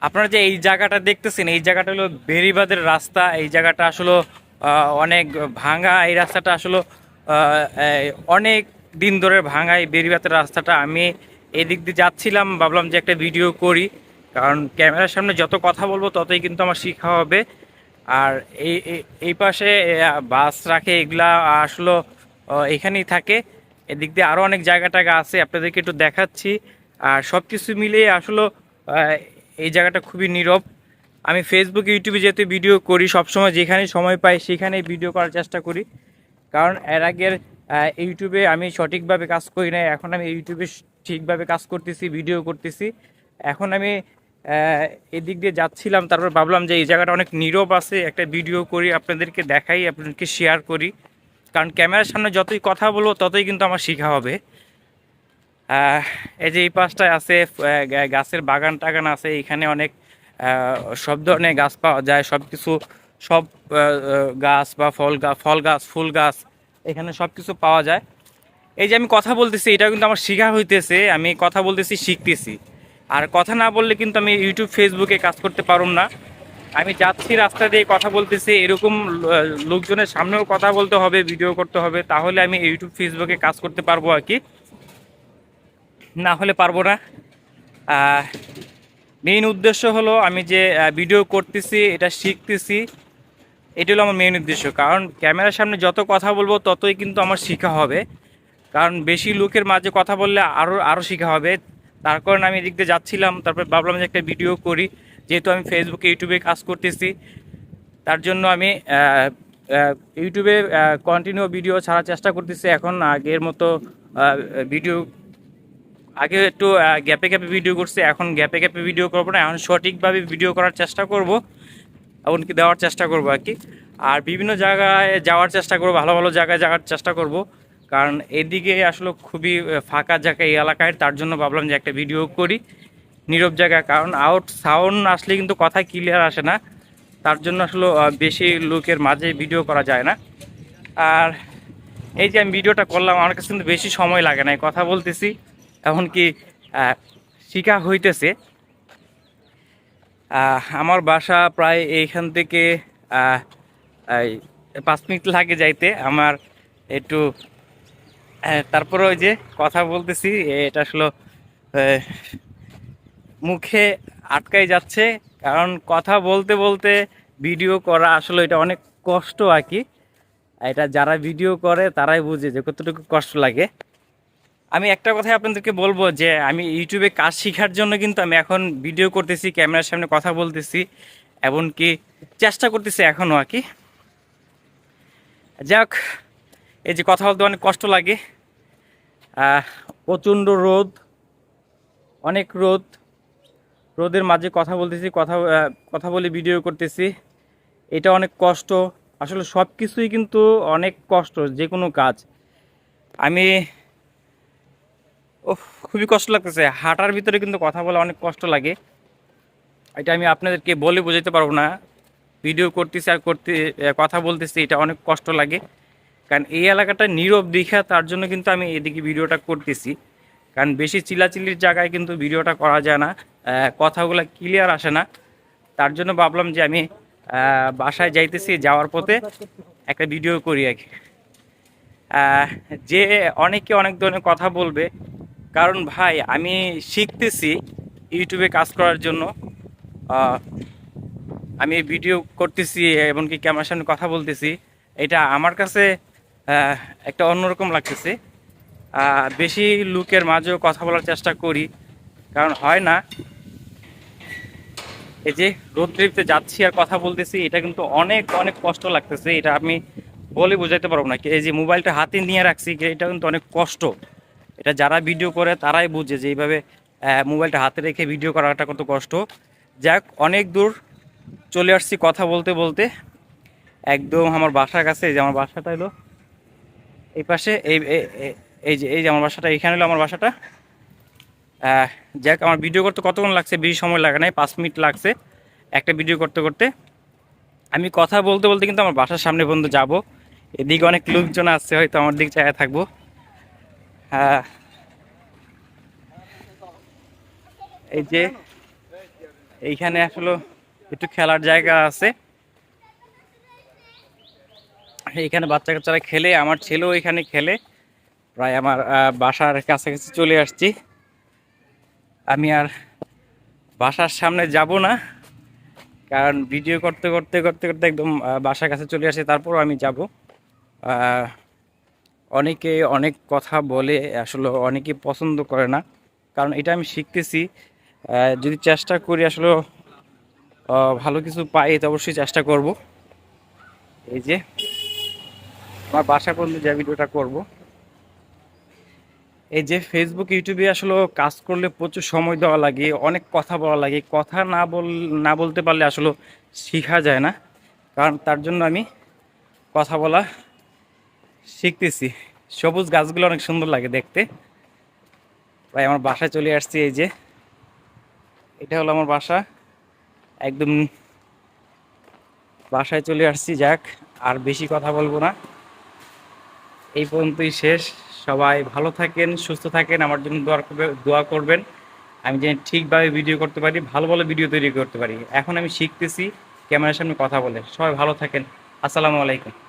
আপনারা যে এই জায়গাটা দেখতেছেন, এই জায়গাটা হলো বেরিবাদের রাস্তা, এই জায়গাটা আসলে অনেক ভাঙা, এই রাস্তাটা আসলে অনেক দিন ধরে ভাঙা এই বেরিবাদের রাস্তাটা। আমি এদিক দিয়ে যাচ্ছিলাম, ভাবলাম যে একটা ভিডিও করি, কারণ ক্যামেরার সামনে যত কথা বলব, ততই কিন্তু আমার শিক্ষা হবে। আর এই, এই- পাশে বাস রাখে, এগুলা আসলে এখানেই থাকে। এদিক দিয়ে আরও অনেক জায়গা আছে, আপনাদেরকে একটু দেখাচ্ছি। আর সব কিছু মিলিয়ে আসলে এই জায়গাটা খুবই নীরব। আমি ফেসবুক ইউটিউবে যেহেতু ভিডিও করি, সবসময় যেখানে সময় পাই সেখানেই ভিডিও করার চেষ্টা করি। কারণ এর আগের ইউটিউবে আমি সঠিকভাবে কাজ করি না এখন আমি ইউটিউবে ঠিকভাবে কাজ করতেছি ভিডিও করতেছি। এখন আমি এদিক দিয়ে যাচ্ছিলাম, তারপর ভাবলাম যে এই জায়গাটা অনেক নীরব আছে, একটা ভিডিও করি, আপনাদেরকে দেখাই, আপনাদেরকে শেয়ার করি। কারণ ক্যামেরার সামনে যতই কথা বলব, ততই কিন্তু আমার শেখা হবে। এই যে এই পাশটায় আছে গাছের বাগান টাগান আছে, এখানে অনেক সব ধরনের গাছ পাওয়া যায় সব কিছু সব গাছ বা ফল গাছ ফল গাছ, ফুল গাছ, এখানে সব কিছু পাওয়া যায়। এই যে আমি কথা বলতেছি এটা কিন্তু আমার শেখা হইতেছে, আমি কথা বলতেছি, শিখতেছি। আর কথা না বললে কিন্তু আমি ইউটিউব ফেসবুকে কাজ করতে পারুম না। আমি যাচ্ছি রাস্তা দিয়ে কথা বলতেছি, এরকম লোকজনের সামনেও কথা বলতে হবে ভিডিও করতে হবে, তাহলে আমি ইউটিউব ফেসবুকে কাজ করতে পারব আর কি। না হলে পারব না। মেইন উদ্দেশ্য হলো আমি যে ভিডিও করতেছি, এটা শিখতেছি, এটা হলো আমার মেইন উদ্দেশ্য। কারণ ক্যামেরার সামনে যত কথা বলব, ততই কিন্তু আমার শেখা হবে। কারণ বেশি লোকের মাঝে কথা বললে আরও আরও শেখা হবে। তার কারণে আমি এদিক দিয়ে যাচ্ছিলাম, তারপর ভাবলাম যে একটা ভিডিও করি। যেহেতু আমি ফেসবুকে ইউটিউবে কাজ করতেছি, তার জন্য আমি ইউটিউবে কন্টিনিউ ভিডিও ছাড়ার চেষ্টা করতেছি। এখন আগের মতো ভিডিও আগে একটু গ্যাপে গ্যাপে ভিডিও করছি, এখন গ্যাপে গ্যাপে ভিডিও করব না, এখন সঠিকভাবে ভিডিও করার চেষ্টা করব, এমনকি দেওয়ার চেষ্টা করব আর কি। আর বিভিন্ন জায়গায় যাওয়ার চেষ্টা করব, ভালো ভালো জায়গায় যাওয়ার চেষ্টা করব, কারণ এদিকে আসলে খুবই ফাঁকা জায়গা এই এলাকায়, তার জন্য ভাবলাম যে একটা ভিডিও করি, নীরব জায়গা, কারণ আউট সাউন্ড আসলে কিন্তু কথা ক্লিয়ার আসে না, তার জন্য আসলে বেশি লোকের মাঝে ভিডিও করা যায় না। আর এই যে আমি ভিডিওটা করলাম, আমার কাছে কিন্তু বেশি সময় লাগে না কথা বলতেছি। এমনকি শিখা হইতেছে। আমার বাসা প্রায় এইখান থেকে পাঁচ মিনিট লাগে যাইতে। আমার একটু তারপরে ওই যে কথা বলতেছি এটা আসলে মুখে আটকাই যাচ্ছে। কারণ কথা বলতে বলতে ভিডিও করা আসলে এটা অনেক কষ্ট আর কি। এটা যারা ভিডিও করে তারাই বুঝে যে কতটুকু কষ্ট লাগে। আমি একটা কথাই আপনাদেরকে বলব যে আমি ইউটিউবে কাজ শেখার জন্য কিন্তু আমি এখন ভিডিও করতেছি, ক্যামেরার সামনে কথা বলতেছি, এমনকি চেষ্টা করতেছি এখনও আর কি। যাক, এই যে কথা বলতে অনেক কষ্ট লাগে। প্রচণ্ড রোদ, অনেক রোদ। রোদের মাঝে কথা বলতেছি, কথা কথা বলে ভিডিও করতেছি। এটা অনেক কষ্ট। আসলে সব কিছুই কিন্তু অনেক কষ্ট যে কোনো কাজ। আমি খুবই কষ্ট লাগতেছে। হাঁটার ভিতরে কিন্তু কথা বলা অনেক কষ্ট লাগে। এটা আমি আপনাদেরকে বলে বোঝাতে পারব না। ভিডিও করতেছি আর করতে কথা বলতেছি, এটা অনেক কষ্ট লাগে। কারণ এই এলাকাটা নীরব দীঘা, তার জন্য কিন্তু আমি এদিকে ভিডিওটা করতেছি। কারণ বেশি চিলাচিলির জায়গায় কিন্তু ভিডিওটা করা যায় না। কথাগুলো ক্লিয়ার আসে না। তার জন্য ভাবলাম যে আমি বাসায় যাইতেছি, যাওয়ার পথে একটা ভিডিও করি আর যে অনেকে অনেক ধরনের কথা বলবে কারণ ভাই, আমি শিখতেছি ইউটিউবে কাজ করার জন্য। আমি ভিডিও করতেছি এমনকি ক্যামেরার সামনে কথা বলতেছি। এটা আমার কাছে একটা অন্যরকম লাগতেছে। বেশি লুকের মাঝেও কথা বলার চেষ্টা করি। কারণ হয় না, এই যে রোড ট্রিপতে যাচ্ছি আর কথা বলতেছি, এটা কিন্তু অনেক অনেক কষ্ট লাগতেছে। এটা আমি বলে বোঝাতে পারব না। এই যে মোবাইলটা হাতে নিয়ে রাখছি, এটা কিন্তু অনেক কষ্ট। এটা যারা ভিডিও করে তারাই বুঝে যে এইভাবে মোবাইলটা হাতে রেখে ভিডিও করাটা কত কষ্ট। যাক, অনেক দূর চলে আসছি কথা বলতে বলতে। একদম আমার বাসার কাছে, এই যে আমার বাসাটা এলো এই পাশে, এই এই- যে, এই যে আমার বাসাটা, এখানে হলো আমার বাসাটা। যাক, আমার ভিডিও করতে কতক্ষণ লাগছে? বেশি সময় লাগে নাই, পাঁচ মিনিট লাগছে একটা ভিডিও করতে করতে। আমি কথা বলতে বলতে কিন্তু আমার বাসার সামনে পর্যন্ত যাব। এদিকে অনেক লোকজন আসছে হয়তো আমার দিক চায় থাকব। হ্যাঁ। এই যে এইখানে আসলে একটু খেলার জায়গা আছে। এইখানে বাচ্চা কাচ্চারা খেলে, আমার ছেলেও এখানে খেলে। প্রায় আমার বাসার কাছাকাছি চলে আসছি। আমি আর বাসার সামনে যাব না, কারণ ভিডিও করতে করতে করতে করতে একদম বাসার কাছে চলে আসে, তারপরও আমি যাব। অনেকে অনেক কথা বলে, আসলে অনেকে পছন্দ করে না। কারণ এটা আমি শিখতেছি। যদি চেষ্টা করি আসলে ভালো কিছু পাই, তো অবশ্যই চেষ্টা করব। এই যে, আমার বাসা পর্যন্ত যে ভিডিওটা করব। এই যে ফেসবুক ইউটিউবে আসলে কাজ করলে প্রচুর সময় দেওয়া লাগে, অনেক কথা বলা লাগে। কথা না বল, না বলতে পারলে আসলে শেখা যায় না। কারণ তার জন্য আমি কথা বলা শিখতেছি। সবুজ গাছগুলো অনেক সুন্দর লাগে দেখতে। প্রায় আমার বাসায় চলে আসছি এই যে। এটা হলো আমার বাসা। একদম বাসায় চলে আসছি, যাক, আর বেশি কথা বলব না। এই পর্যন্তই শেষ। সবাই ভালো থাকেন, সুস্থ থাকেন, আমার জন্য দোয়া করবে, দোয়া করবেন। আমি যেন ঠিকভাবে ভিডিও করতে পারি, ভালো ভালো ভিডিও তৈরি করতে পারি। এখন আমি শিখতেছি, ক্যামেরার সামনে কথা বলে। সবাই ভালো থাকেন। আসসালামু আলাইকুম।